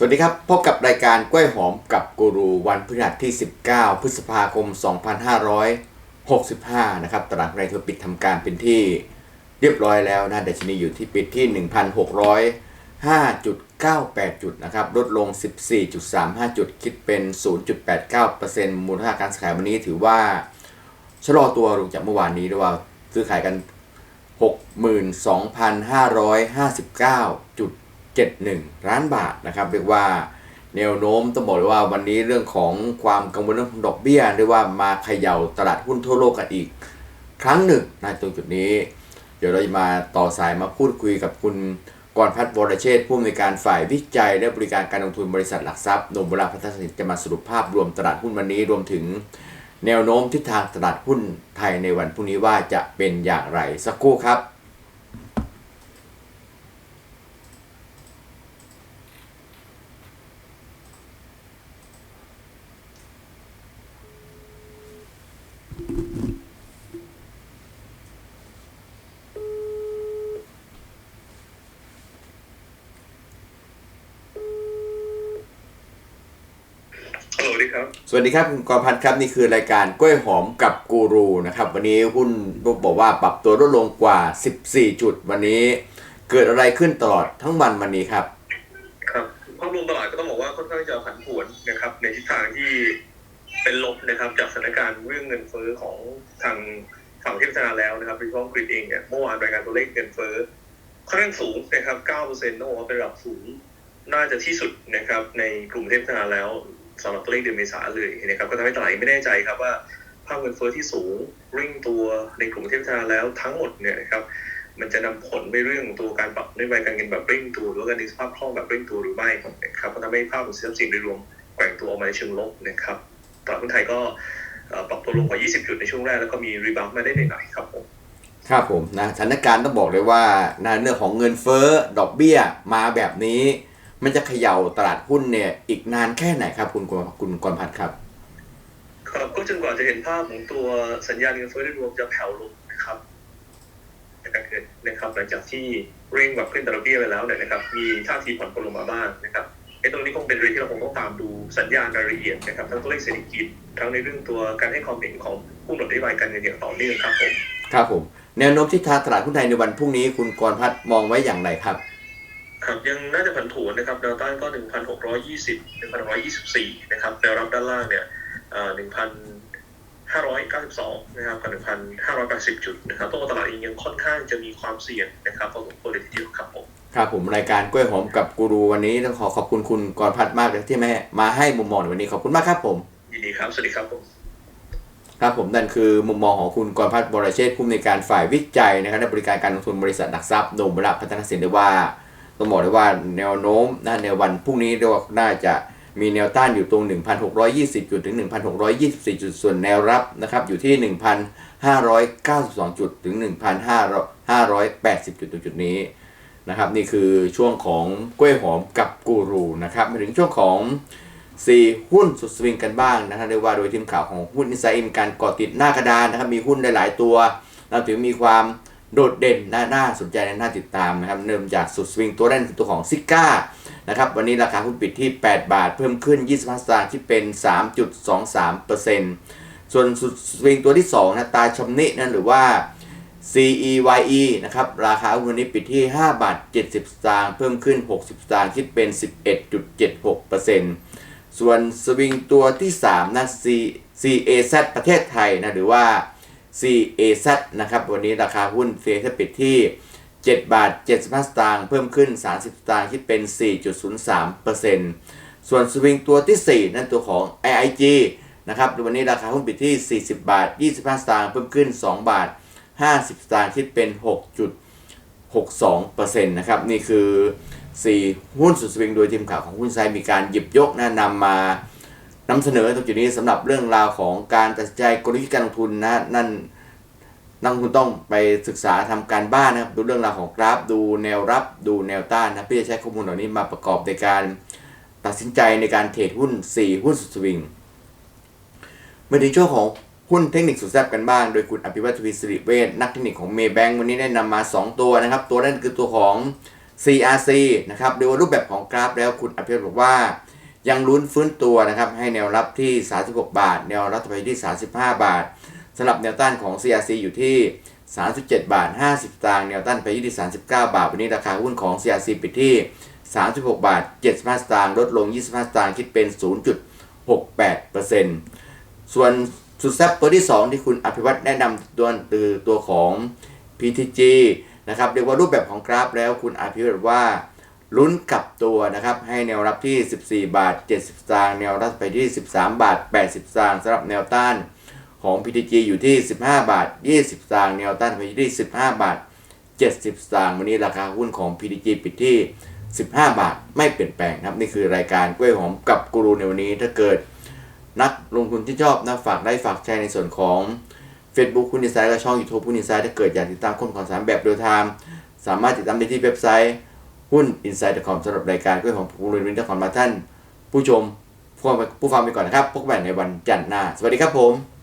สวัสดีครับ พบกับรายการกล้วยหอมกับกูรูวันพฤหัสที่ 19 พฤษภาคม 2565 นะครับ ตลาดแรงเทอปิดทำการเป็นที่เรียบร้อยแล้วนะดัชนีอยู่ที่ปิดที่ 1,605.98 จุดนะครับ ลดลง 14.35 จุด คิดเป็น 0.89%มูลค่าการซื้อขายวันนี้ถือว่าชะลอตัวลงจากเมื่อวานนี้ด้วยว่าซื้อขายกัน 62,559. 71 ล้านบาทนะครับเรียกว่าแนวโน้มต้องบอกเลยว่าวันนี้เรื่องของความกังวลเรื่องของดอกเบี้ยเรียกว่ามาเขย่าตลาดหุ้นทั่วโลกกันอีก ครั้งหนึ่งนะตรงจุดนี้ เดี๋ยวเราจะมาต่อสายมาพูดคุยกับคุณกรพัฒน์วรเชษฐ์ผู้อำนวยการฝ่ายวิจัย และบริการการลงทุนบริษัทหลักทรัพย์นมบุราพัฒนสินจะมาสรุปภาพรวมตลาดหุ้นวันนี้รวมถึง แนวโน้มทิศทางตลาดหุ้นไทยในวันพรุ่งนี้ว่าจะเป็นอย่างไรสักครู่ครับ ฮัลโหลดีครับ สวัสดีครับคุณกรพัฒน์ครับนี่คือรายการกล้วยหอมกับกูรูนะครับวันนี้หุ้นบอกว่าปรับตัวลดลงกว่า 14 จุดวันนี้ เกิดอะไรขึ้นตลอดทั้งวันวันนี้ครับ ครับภาพรวมตลาดก็ต้องบอกว่าค่อนข้างจะผันผวนนะครับ ในทิศทางที่เป็นลบนะครับจากสถานการณ์เรื่องเงินเฟ้อของทางฝั่งที่พัฒนาแล้วนะครับโดยเฉพาะอังกฤษเองเนี่ยเมื่อวานรายงานตัวเลขเงินเฟ้อค่อนข้างสูงนะครับ 9%ต้องบอกว่าเป็นระดับสูงน่าจะที่สุดนะครับในกลุ่มประเทศพัฒนาแล้ว สำหรับตัวเลขเดือนเมษาเลยนะครับก็ทำให้ตลาดไม่แน่ใจครับว่าภาพเงินเฟ้อที่สูงริ่งตัวในกลุ่มเทพัฒนาแล้วทั้งหมดเนี่ยนะครับมันจะนำผลไปเรื่องตัวการปรับนโยบายการเงินแบบเร่งตัวหรือว่าการดึงสภาพคล่องแบบเร่งตัวหรือไม่นะครับก็ทำให้ภาพของสินทรัพย์สินโดยรวมแกว่งตัวออกมาในเชิงลบนะครับตลาดหุ้นไทยก็ปรับตัวลงกว่า 20 จุดในช่วงแรกแล้วก็มีรีบาวด์มาได้หน่อยครับผมครับผมนะสถานการณ์ต้องบอกเลยว่าในเรื่องของเงินเฟ้อดอกเบี้ยมาแบบนี้ มันจะเขย่าตลาดหุ้นเนี่ยอีกนานแค่ไหนครับ คุณกรคุณกรพัฒน์ครับครับก็จนกว่าจะเห็นภาพของตัวสัญญาณเงินเฟ้อโดยรวมจะแผ่วลงนะครับในการเงินนะครับหลังจากที่เร่งแบบขึ้นดอกเบี้ยไปแล้วเนี่ยนะครับ มีท่าทีผ่อนปลนลงมาบ้างนะครับไอ้ตรงนี้คงเป็นเรื่องที่เราคงต้องตามดูสัญญาณรายละเอียดนะครับทั้งตัวเลขเศรษฐกิจทั้งในเรื่องตัวการให้ความเห็นของผู้กำหนดนโยบายการเงินอย่างต่อเนื่องครับผมครับผมแนวโน้มทิศทางตลาดหุ้นไทยในวันพรุ่งนี้คุณกรพัฒน์มองไว้อย่างไรครับ ครับยังน่าจะผันผวนนะครับแนวต้านก็ 1,620 1,624 นะครับแนวรับด้านล่างเนี่ยเอ่อ1,592 นะครับกับ 1,580 จุดนะครับตัวตลาดเองยังค่อนข้างจะมีความเสี่ยงนะครับพอสมควรเลยทีเดียวครับผมครับผมรายการกล้วยหอมกับกูรูวันนี้ต้องขอขอบคุณคุณกรพัฒน์มากเลยที่แม่มาให้มุมมองในวันนี้ขอบคุณมากครับผมยินดีครับสวัสดีครับผมครับผมนั่นคือมุมมองของคุณกรพัฒน์บรเชษฐ์ผู้อำนวยการฝ่ายวิจัยนะครับและบริการการลงทุนบริษัทหลักทรัพย์โนมบระพัฒนสินได้ว่า ต้องบอกเลยว่าแนวโน้มนะในวันพรุ่งนี้เรียกว่าน่าจะมีแนวต้านอยู่ตรง 1,620 จุดถึง 1,624 จุด ส่วนแนวรับนะครับอยู่ที่ 1,592 จุดถึง 1,580 จุดตรงจุดนี้นะครับนี่คือช่วงของกล้วยหอมกับกูรูนะครับมาถึงช่วงของสี่หุ้นสุดสวิงกันบ้างนะครับเรียกว่าโดยทีมข่าวของหุ้นอินไซด์มีการเกาะติดหน้ากระดานนะครับมีหุ้นหลาย ๆ ตัวเราถือมีความ โดดเด่นน่าน่าสนใจและน่าติดตามนะครับเริ่มจากสุดสวิงตัวแรกคือตัวของซิก้านะครับวันนี้ราคาหุ้นปิดที่ 8 บาท เพิ่มขึ้น 25 สตางค์ที่เป็น 3.23%ส่วนสุดสวิงตัวที่2นะตาชำนินะหรือว่า CEYE นะครับราคาหุ้นวันนี้ปิดที่ 5 บาท 70 สตางค์เพิ่มขึ้น 60 สตางค์คิดเป็น 11.76%ส่วนสวิงตัวที่3นะ C CAZ ประเทศไทยนะหรือว่า CAZ นะครับ วันนี้ราคาหุ้น CAZ ปิดที่ 7 บาท 75 สตางค์ เพิ่มขึ้น 30 สตางค์คิดเป็น 4.03%ส่วนสวิงตัวที่ 4 นั่นตัวของ AIG นะครับวันนี้ราคาหุ้นปิดที่ 40 บาท 25 สตางค์เพิ่มขึ้น 2 บาท 50 สตางค์คิดเป็น 6.62%นะครับนี่คือ 4 หุ้นสุดสวิงโดยทีมข่าวของหุ้นไซด์มีการหยิบยกนะนำมา นำเสนอตรงจุดนี้สำหรับเรื่องราวของการตัดสินใจกลยุทธ์การลงทุนนะนั่นนักลงทุนต้องไปศึกษาทำการบ้านนะครับดูเรื่องราวของกราฟ ดูแนวรับ ดูแนวต้านนะเพื่อจะใช้ข้อมูลเหล่านี้มาประกอบในการตัดสินใจในการเทรดหุ้น 4 หุ้นสุดสวิงมาถึงช่วงของหุ้นเทคนิคสุดแซ่บกันบ้าง โดยคุณอภิวัตทวีสิริเวชนักเทคนิคของเมย์แบงค์วันนี้ได้นำมา 2 ตัวนะครับ ตัวแรกคือตัวของ CRC นะครับดูรูปแบบของกราฟแล้วคุณอภิวัตบอกว่า ยังลุ้นฟื้นตัวนะครับให้แนวรับที่ 36 บาท แนวรับไปที่ 35 บาทสำหรับแนวต้านของ CRC อยู่ที่ 37 บาท 50 ตางค์แนวต้านไปที่ 39 บาท วันนี้ราคาหุ้นของ CRC ปิดที่ 36 บาท 75 สตางค์ลดลง 25 สตางค์คิดเป็น 0.68%ส่วนสุดแซ่บตัวที่ 2 ที่คุณอภิวัตแนะนำตัวคือตัวของ PTG นะครับเรียกว่ารูปแบบของกราฟแล้วคุณอภิวัตว่า ลุ้นกลับตัวนะครับ ให้แนวรับที่ 14 บาท 70สตางค์แนวรับไปที่ 13 บาท 80สตางค์สำหรับแนวต้านของ PTG อยู่ที่ 15 บาท 20สตางค์แนวต้านไปที่ 15 บาท 70สตางค์วันนี้ราคาหุ้นของ PTG ปิดที่ 15 บาทไม่เปลี่ยนแปลงครับ นี่คือรายการกล้วยหอมกับกูรูในวันนี้ถ้าเกิดนักลงทุนที่ชอบนะฝากได้ฝากแชร์ในส่วนของ Facebook คุณอินไซด์และช่อง YouTube คุณอินไซด์ถ้าเกิดอยากติดตามข้อมูลข่าวสารแบบเรียลไทม์สามารถติดตามได้ที่เว็บไซต์ หุ้น Inside.com สำหรับรายการกล้วยขอมกูรูในวินนี้ต้องขอมาท่าน ผู้ชมผู้ฟังไปก่อนนะครับพบกันในวันจันทร์หน้า สวัสดีครับผม